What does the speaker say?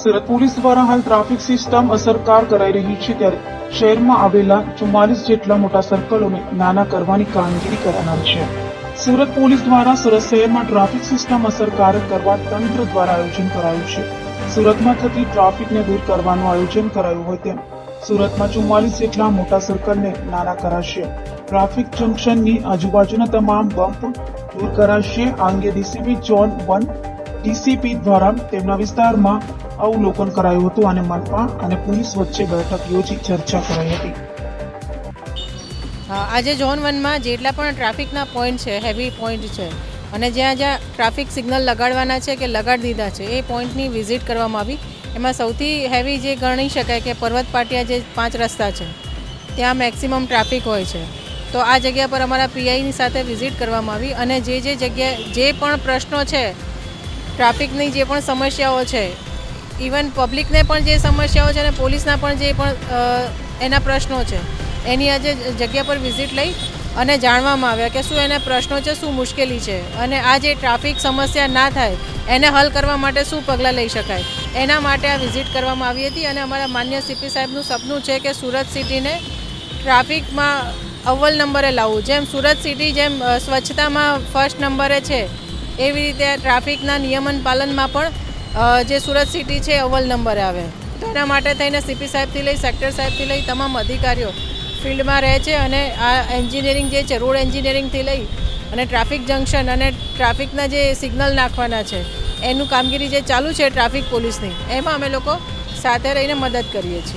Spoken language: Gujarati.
સુરત પોલીસ દ્વારા હાલ ટ્રાફિક સિસ્ટમ અસરકાર કરાઈ રહી છે ત્યારે શહેરમાં આવેલા ચુમ્માલીસ જેટલા મોટા સર્કલોને નાના કરવાની કામગીરી કરાનાર છે. સુરત પોલીસ દ્વારા સુરત શહેરમાં ટ્રાફિક સિસ્ટમ અસરકારક કરવા તંત્ર દ્વારા આયોજન કરાયું છે. સુરતમાં થતી ટ્રાફિકને દૂર કરવાનું આયોજન કરાયું હોય તેમ સુરતમાં ચુમ્માલીસ જેટલા મોટા સર્કલને નાના કરાશે. ટ્રાફિક જંકશનની આજુબાજુના તમામ બમ્પ દૂર કરાશે. આ અંગે ડીસીપી જોન વન ડીસીપી દ્વારા તેમના વિસ્તારમાં અવલોકન કરાયું હતું અને મનપા અને પોલીસ વચ્ચે બેઠક યોજી ચર્ચા કરાઈ હતી. આજે ઝોન વનમાં જેટલા પણ ટ્રાફિકના પોઈન્ટ છે, હેવી પોઈન્ટ છે, અને જ્યાં જ્યાં ટ્રાફિક સિગ્નલ લગાડવાના છે કે લગાડી દીધા છે, એ પોઈન્ટની વિઝિટ કરવામાં આવી. એમાં સૌથી હેવી જે ગણી શકાય કે પર્વત પાટિયા જે પાંચ રસ્તા છે, ત્યાં મેક્સિમમ ટ્રાફિક હોય છે. તો આ જગ્યા પર અમારા પીઆઈની સાથે વિઝિટ કરવામાં આવી અને જે જે જગ્યાએ જે પણ પ્રશ્નો છે ટ્રાફિકની જે પણ સમસ્યાઓ છે ઇવન પબ્લિકને પણ જે સમસ્યાઓ છે અને પોલીસના પણ જે પણ એના પ્રશ્નો છે, એની આજે જગ્યા પર વિઝિટ લઈ અને જાણવામાં આવ્યા કે શું એના પ્રશ્નો છે, શું મુશ્કેલી છે અને આ જે ટ્રાફિક સમસ્યા ના થાય, એને હલ કરવા માટે શું પગલાં લઈ શકાય, એના માટે આ વિઝિટ કરવામાં આવી હતી અને અમારા માન્ય સીપી સાહેબનું સપનું છે કે સુરત સિટીને ટ્રાફિકમાં અવ્વલ નંબરે લાવવું. જેમ સુરત સિટી જેમ સ્વચ્છતામાં ફર્સ્ટ નંબરે છે એવી રીતે ટ્રાફિકના નિયમન પાલનમાં પણ જે સુરત સિટી છે અવ્વલ નંબરે આવે. તો એના માટે થઈને સીપી સાહેબથી લઈ, સેક્ટર સાહેબથી લઈ, તમામ અધિકારીઓ ફિલ્ડમાં રહે છે અને આ એન્જિનિયરિંગ જે છે, રોડ એન્જિનિયરિંગથી લઈ અને ટ્રાફિક જંકશન અને ટ્રાફિકના જે સિગ્નલ નાખવાના છે, એનું કામગીરી જે ચાલુ છે ટ્રાફિક પોલીસની, એમાં અમે લોકો સાથે રહીને મદદ કરીએ છીએ.